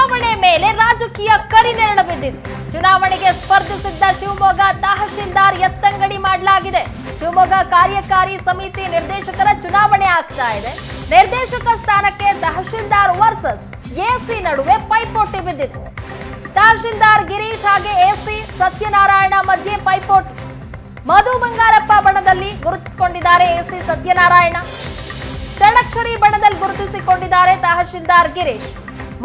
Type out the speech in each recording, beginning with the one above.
ಚುನಾವಣೆ ಮೇಲೆ ರಾಜಕೀಯ ಕರಿನೆರಳು ಬಿದ್ದಿದೆ. ಚುನಾವಣೆಗೆ ಸ್ಪರ್ಧಿಸಿದ್ದ ಶಿವಮೊಗ್ಗ ತಹಶೀಲ್ದಾರ್ ಎತ್ತಂಗಡಿ ಮಾಡಲಾಗಿದೆ. ಶಿವಮೊಗ್ಗ ಕಾರ್ಯಕಾರಿ ಸಮಿತಿ ನಿರ್ದೇಶಕರ ಚುನಾವಣೆ ಆಗ್ತಾ ಇದೆ. ನಿರ್ದೇಶಕ ಸ್ಥಾನಕ್ಕೆ ತಹಶೀಲ್ದಾರ್ ವರ್ಸಸ್, ಎಸಿ ನಡುವೆ ಪೈಪೋಟಿ ಬಿದ್ದಿದೆ. ತಹಶೀಲ್ದಾರ್ ಗಿರೀಶ್ ಹಾಗೆ ಎಸಿ ಸತ್ಯನಾರಾಯಣ ಮಧ್ಯೆ ಪೈಪೋಟಿ. ಮಧು ಬಂಗಾರಪ್ಪ ಬಣದಲ್ಲಿ ಗುರುತಿಸಿಕೊಂಡಿದ್ದಾರೆ ಎಸಿ ಸತ್ಯನಾರಾಯಣ. ಷಡಕ್ಷರಿ ಬಣದಲ್ಲಿ ಗುರುತಿಸಿಕೊಂಡಿದ್ದಾರೆ ತಹಶೀಲ್ದಾರ್ ಗಿರೀಶ್.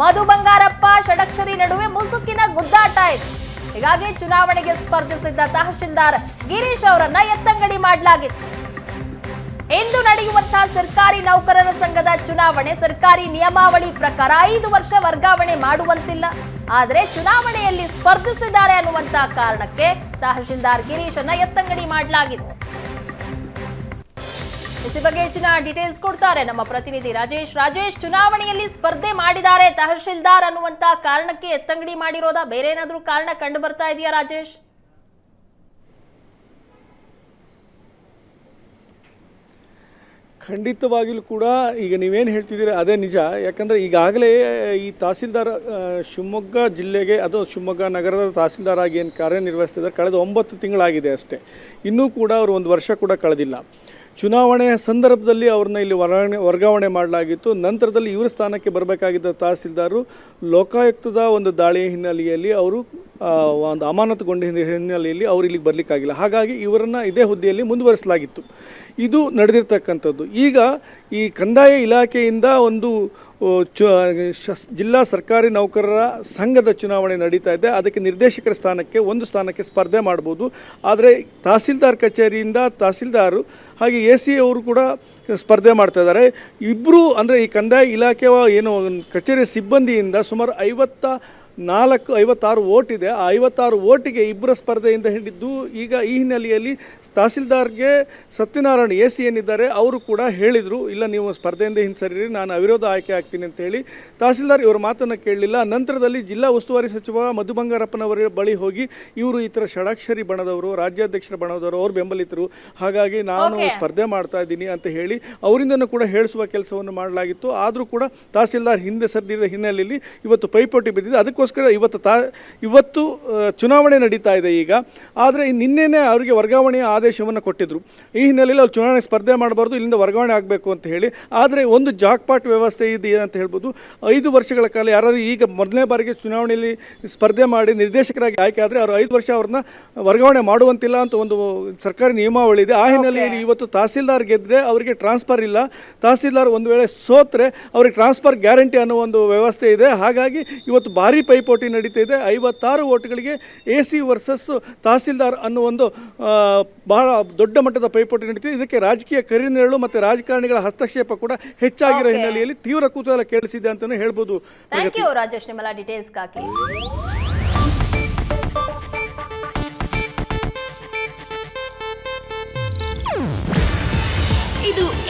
ಮಧು ಬಂಗಾರಪ್ಪ, ಷಡಕ್ಷರಿ ನಡುವೆ ಮುಸುಕಿನ ಗುದ್ದಾಟ ಇದೆ. ಹೀಗಾಗಿ ಚುನಾವಣೆಗೆ ಸ್ಪರ್ಧಿಸಿದ್ದ ತಹಶೀಲ್ದಾರ್ ಗಿರೀಶ್ ಅವರನ್ನ ಎತ್ತಂಗಡಿ ಮಾಡಲಾಗಿತ್ತು ಇಂದು ನಡೆಯುವಂತಹ ಸರ್ಕಾರಿ ನೌಕರರ ಸಂಘದ ಚುನಾವಣೆ ಸರ್ಕಾರಿ ನಿಯಮಾವಳಿ ಪ್ರಕಾರ ಐದು ವರ್ಷ ವರ್ಗಾವಣೆ ಮಾಡುವಂತಿಲ್ಲ. ಆದರೆ ಚುನಾವಣೆಯಲ್ಲಿ ಸ್ಪರ್ಧಿಸಿದ್ದಾರೆ ಅನ್ನುವಂತಹ ಕಾರಣಕ್ಕೆ ತಹಶೀಲ್ದಾರ್ ಗಿರೀಶನ್ನ ಎತ್ತಂಗಡಿ ಮಾಡಲಾಗಿದೆ. ಇಸಿ ಬಗ್ಗೆ ಹೆಚ್ಚಿನ ಡೀಟೇಲ್ಸ್ ಕೊಡ್ತಾರೆ. ನಮ್ಮ ಪ್ರತಿನಿಧಿ ರಾಜೇಶ್. ರಾಜೇಶ್, ಚುನಾವಣೆಯಲ್ಲಿ ಸ್ಪರ್ಧೆ ಮಾಡಿದ್ದಾರೆ ತಹಶೀಲ್ದಾರ್ ಅನ್ನುವಂತ ಕಾರಣಕ್ಕೆ ಎತ್ತಂಗಡಿ ಮಾಡಿರೋದಾ? ಬೇರೆ ಏನಾದ್ರೂ ಕಾರಣ ಕಂಡು ಬರ್ತಾ ಇದೆಯಾ ರಾಜೇಶ್? ಖಂಡಿತವಾಗಿಯೂ ಕೂಡ ಈಗ ನೀವೇನು ಹೇಳ್ತಿದ್ದೀರಿ ಅದೇ ನಿಜ. ಯಾಕಂದರೆ ಈಗಾಗಲೇ ಈ ತಹಸೀಲ್ದಾರ್ ಶಿವಮೊಗ್ಗ ಜಿಲ್ಲೆಗೆ ಅದು ಶಿವಮೊಗ್ಗ ನಗರದ ತಹಸೀಲ್ದಾರ್ ಆಗಿ ಏನು ಕಾರ್ಯನಿರ್ವಹಿಸ್ತಿದ್ದಾರೆ, ಕಳೆದ ಒಂಬತ್ತು ತಿಂಗಳಾಗಿದೆ ಅಷ್ಟೇ. ಇನ್ನೂ ಕೂಡ ಅವರು ಒಂದು ವರ್ಷ ಕೂಡ ಕಳೆದಿಲ್ಲ. ಚುನಾವಣೆಯ ಸಂದರ್ಭದಲ್ಲಿ ಅವ್ರನ್ನ ಇಲ್ಲಿ ವರ್ಗಾವಣೆ ವರ್ಗಾವಣೆ ಮಾಡಲಾಗಿತ್ತು. ನಂತರದಲ್ಲಿ ಇವರ ಸ್ಥಾನಕ್ಕೆ ಬರಬೇಕಾಗಿದ್ದ ತಹಸೀಲ್ದಾರು ಲೋಕಾಯುಕ್ತದ ಒಂದು ದಾಳಿಯ ಹಿನ್ನೆಲೆಯಲ್ಲಿ ಅವರು ಒಂದು ಅಮಾನತುಗೊಂಡ ಹಿನ್ನೆ- ಹಿನ್ನೆಲೆಯಲ್ಲಿ ಅವರು ಇಲ್ಲಿಗೆ ಬರಲಿಕ್ಕಾಗಿಲ್ಲ. ಹಾಗಾಗಿ ಇವರನ್ನು ಇದೇ ಹುದ್ದೆಯಲ್ಲಿ ಮುಂದುವರಿಸಲಾಗಿತ್ತು. ಇದು ನಡೆದಿರ್ತಕ್ಕಂಥದ್ದು. ಈಗ ಈ ಕಂದಾಯ ಇಲಾಖೆಯಿಂದ ಒಂದು ಜಿಲ್ಲಾ ಸರ್ಕಾರಿ ನೌಕರರ ಸಂಘದ ಚುನಾವಣೆ ನಡೀತಾ ಇದೆ. ಅದಕ್ಕೆ ನಿರ್ದೇಶಕರ ಸ್ಥಾನಕ್ಕೆ ಒಂದು ಸ್ಥಾನಕ್ಕೆ ಸ್ಪರ್ಧೆ ಮಾಡ್ಬೋದು. ಆದರೆ ತಹಸೀಲ್ದಾರ್ ಕಚೇರಿಯಿಂದ ತಹಸೀಲ್ದಾರು, ಹಾಗೆ ಎ ಸಿ ಅವರು ಕೂಡ ಸ್ಪರ್ಧೆ ಮಾಡ್ತಾ ಇದ್ದಾರೆ. ಇಬ್ಬರು ಅಂದರೆ ಈ ಕಂದಾಯ ಇಲಾಖೆಯ ಏನು, ಕಚೇರಿ ಸಿಬ್ಬಂದಿಯಿಂದ ಸುಮಾರು ಐವತ್ತ ನಾಲ್ಕು ಐವತ್ತಾರು ಓಟ್ ಇದೆ. ಆ ಐವತ್ತಾರು ಓಟಿಗೆ ಇಬ್ಬರ ಸ್ಪರ್ಧೆಯಿಂದ ಹಿಡಿದ್ದು ಈಗ ಈ ಹಿನ್ನೆಲೆಯಲ್ಲಿ ತಹಸೀಲ್ದಾರ್ಗೆ ಸತ್ಯನಾರಾಯಣ ಎ ಸಿ ಏನಿದ್ದಾರೆ ಅವರು ಕೂಡ ಹೇಳಿದರು. ಇಲ್ಲ ನೀವು ಸ್ಪರ್ಧೆಯಿಂದ ಹಿಂಸರಿರಿ ನಾನು ಅವಿರೋಧ ಆಯ್ಕೆ ಆಗ್ತೀನಿ ಅಂತ ಹೇಳಿ ತಹಸೀಲ್ದಾರ್ ಇವರ ಮಾತನ್ನು ಕೇಳಲಿಲ್ಲ. ನಂತರದಲ್ಲಿ ಜಿಲ್ಲಾ ಉಸ್ತುವಾರಿ ಸಚಿವ ಮಧು ಬಂಗಾರಪ್ಪನವರ ಬಳಿ ಹೋಗಿ ಇವರು ಈ ಥರ ಷಡಾಕ್ಷರಿ ಬಣದವರು ರಾಜ್ಯಾಧ್ಯಕ್ಷರ ಬಣದವರು ಅವರು ಬೆಂಬಲಿತರು. ಹಾಗಾಗಿ ನಾನು ಸ್ಪರ್ಧೆ ಮಾಡ್ತಾ ಇದ್ದೀನಿ ಅಂತ ಹೇಳಿ ಅವರಿಂದನೂ ಕೂಡ ಹೇಳಿಸುವ ಕೆಲಸವನ್ನು ಮಾಡಲಾಗಿತ್ತು. ಆದರೂ ಕೂಡ ತಹಸೀಲ್ದಾರ್ ಹಿಂದೆ ಸರಿದ ಹಿನ್ನೆಲೆಯಲ್ಲಿ ಇವತ್ತು ಪೈಪೋಟಿ ಬಿದ್ದಿದೆ. ಅದಕ್ಕೋಸ್ಕರ ಇವತ್ತು ತಾ ಇವತ್ತು ಚುನಾವಣೆ ನಡೀತಾ ಇದೆ ಈಗ. ಆದರೆ ನಿನ್ನೆನೇ ಅವರಿಗೆ ವರ್ಗಾವಣೆಯ ಆದೇಶವನ್ನು ಕೊಟ್ಟಿದ್ದರು ಈ ಹಿನ್ನೆಲೆಯಲ್ಲಿ ಅವ್ರು ಚುನಾವಣೆ ಸ್ಪರ್ಧೆ ಮಾಡಬಾರ್ದು ಇಲ್ಲಿಂದ ವರ್ಗಾವಣೆ ಆಗಬೇಕು ಅಂತ ಹೇಳಿ. ಆದರೆ ಒಂದು ಜಾಕ್ಪಾಟ್ ವ್ಯವಸ್ಥೆ ಇದೆ ಅಂತ ಹೇಳ್ಬೋದು. ಐದು ವರ್ಷಗಳ ಕಾಲ ಯಾರಾದರೂ ಈಗ ಮೊದಲನೇ ಬಾರಿಗೆ ಚುನಾವಣೆಯಲ್ಲಿ ಸ್ಪರ್ಧೆ ಮಾಡಿ ನಿರ್ದೇಶಕರಾಗಿ ಆಯ್ಕೆ ಆದರೆ ಅವರು ಐದು ವರ್ಷ ಅವ್ರನ್ನ ವರ್ಗಾವಣೆ ಮಾಡುವಂತಿಲ್ಲ ಅಂತ ಒಂದು ಸರ್ಕಾರಿ ನಿಯಮಾವಳಿ ಇದೆ. ಆ ಹಿನ್ನೆಲೆಯಲ್ಲಿ ಇವತ್ತು ತಹಸೀಲ್ದಾರ್ ಗೆದ್ದರೆ ಅವರಿಗೆ ಟ್ರಾನ್ಸ್ಫರ್ ಇಲ್ಲ. ತಹಸೀಲ್ದಾರ್ ಒಂದು ವೇಳೆ ಸೋತ್ರೆ ಅವ್ರಿಗೆ ಟ್ರಾನ್ಸ್ಫರ್ ಗ್ಯಾರಂಟಿ ಅನ್ನೋ ಒಂದು ವ್ಯವಸ್ಥೆ ಇದೆ. ಹಾಗಾಗಿ ಇವತ್ತು ಭಾರಿ ಪೈಪೋಟಿ ನಡೀತಾ ಇದೆ. ಐವತ್ತಾರು ಓಟ್ಗಳಿಗೆ ಎ ಸಿ ವರ್ಸಸ್ ತಹಸೀಲ್ದಾರ್ ಅನ್ನೋ ಒಂದು ಬಹಳ ದೊಡ್ಡ ಮಟ್ಟದ ಪೈಪೋಟಿ ನಡೀತಿದೆ ಇದಕ್ಕೆ ರಾಜಕೀಯ ಕರಿನೆರಳು ಮತ್ತು ರಾಜಕಾರಣಿಗಳ ಹಸ್ತಕ್ಷೇಪ ಕೂಡ ಹೆಚ್ಚಾಗಿರೋ ಹಿನ್ನೆಲೆಯಲ್ಲಿ ತೀವ್ರ ಕುತೂಹಲ ಕೇಳಿಸಿದೆ ಅಂತಲೇ ಹೇಳ್ಬೋದು. ರಾಜೇಶ್. ನಿಮ್ಮೆಲ್ಲ ಡೀಟೇಲ್ಸ್ಗಾಗಿ